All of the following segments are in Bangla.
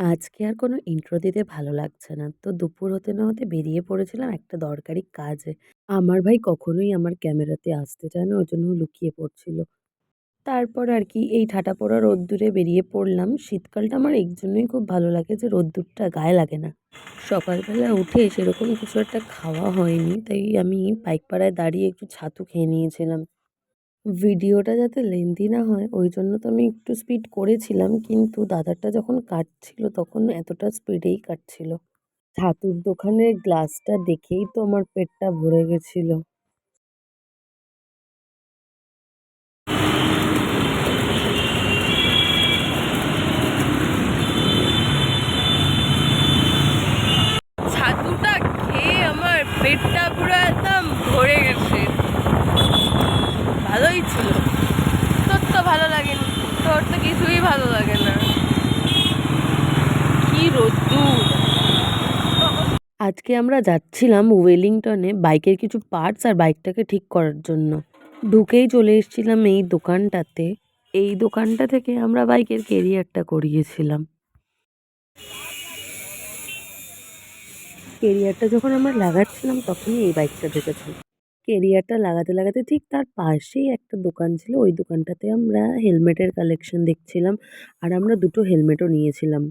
আজকে আর কোনো ইন্ট্রো দিতে ভালো লাগছে না। তো দুপুর হতে না হতে বেরিয়ে পড়েছিলাম একটা দরকারি কাজে। আমার ভাই কখনোই আমার ক্যামেরাতে আসতে চায় না, ওইজন্য জন্য লুকিয়ে পড়ছিল। তারপর আর কি এই ঠাটা পড়া রোদ্দুরে বেরিয়ে পড়লাম। শীতকালটা আমার এই জন্যই খুব ভালো লাগে যে রোদ্দুরটা গায়ে লাগে না। সকালবেলা উঠে সেরকম কিছু একটা খাওয়া হয়নি, তাই আমি পাইকপাড়ায় দাঁড়িয়ে একটু ছাতু খেয়ে নিয়েছিলাম। ভিডিওটা যাতে লেন্দি না হয়, ওই জন্য তো আমি একটু স্পিড করেছিলাম, কিন্তু দাদারটা যখন কাটছিল তখন এতটা স্পিডেই কাটছিল। ছাতুর দোকানের গ্লাসটা দেখেই তো আমার পেটটা ভরে গেছিল। পেটটা পুরো একদম ভরে গেছে ভালোই ছিল তোর তো ভালো লাগেনি তোর তো কিছুই ভালো লাগে না। কি রোদ্দুর। আজকে আমরা যাচ্ছিলাম ওয়েলিংটনে বাইকের কিছু পার্টস আর বাইকটাকে ঠিক করার জন্য। ঢুকেই চলে এসেছিলাম এই দোকানটাতে। এই দোকানটা থেকে আমরা বাইকের কেরিয়ারটা করিয়েছিলাম। কেরিয়ারটা যখন আমরা লাগাচ্ছিলাম, তখনই এই বাইকটা ঢুকেছিল কেরিয়ারটা লাগাতে লাগাতে ঠিক তার পাশেই একটা দোকান ছিল। ওই দোকানটাতে আমরা হেলমেটের কালেকশন দেখছিলাম আর আমরা দুটো হেলমেটও নিয়েছিলাম।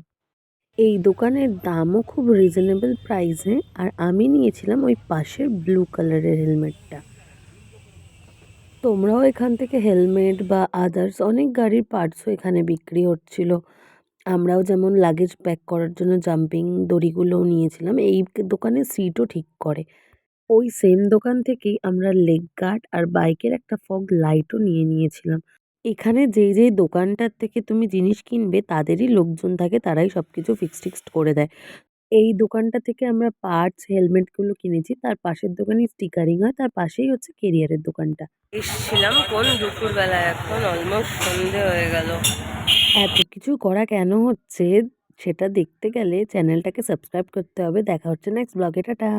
এই দোকানের দামও খুব রিজনেবল প্রাইসে আর আমি নিয়েছিলাম ওই পাশের ব্লু কালারের হেলমেটটা। তোমরাও এখান থেকে হেলমেট বা আদার্স অনেক গাড়ির পার্টসও এখানে বিক্রি হচ্ছিল। আমরাও যেমন লাগেজ প্যাক করার জন্য জাম্পিং দড়িগুলোও নিয়েছিলাম। এই দোকানে সিটও ঠিক করে। ওই সেম দোকান থেকেই আমরা লেগ গার্ড আর বাইকের একটা ফগ লাইটও নিয়ে নিয়েছিলাম। এখানে যেই যেই দোকানটার থেকে তুমি জিনিস কিনবে তাদেরই লোকজন থাকে তারাই সব কিছু ফিক্সড টিক্সড করে দেয়। এই দোকানটা থেকে আমরা পার্টস হেলমেটগুলো কিনেছি তার পাশের দোকানে স্টিকারিং হয় তার পাশেই হচ্ছে কেরিয়ারের দোকানটা। এসছিলাম কোন? দুপুরবেলা এখন অলমোস্ট সন্ধে হয়ে গেল। এত কিছু করা কেন হচ্ছে? সেটা দেখতে গেলে চ্যানেলটাকে সাবস্ক্রাইব করতে হবে। দেখা হচ্ছে নেক্সট ব্লগে টাটা!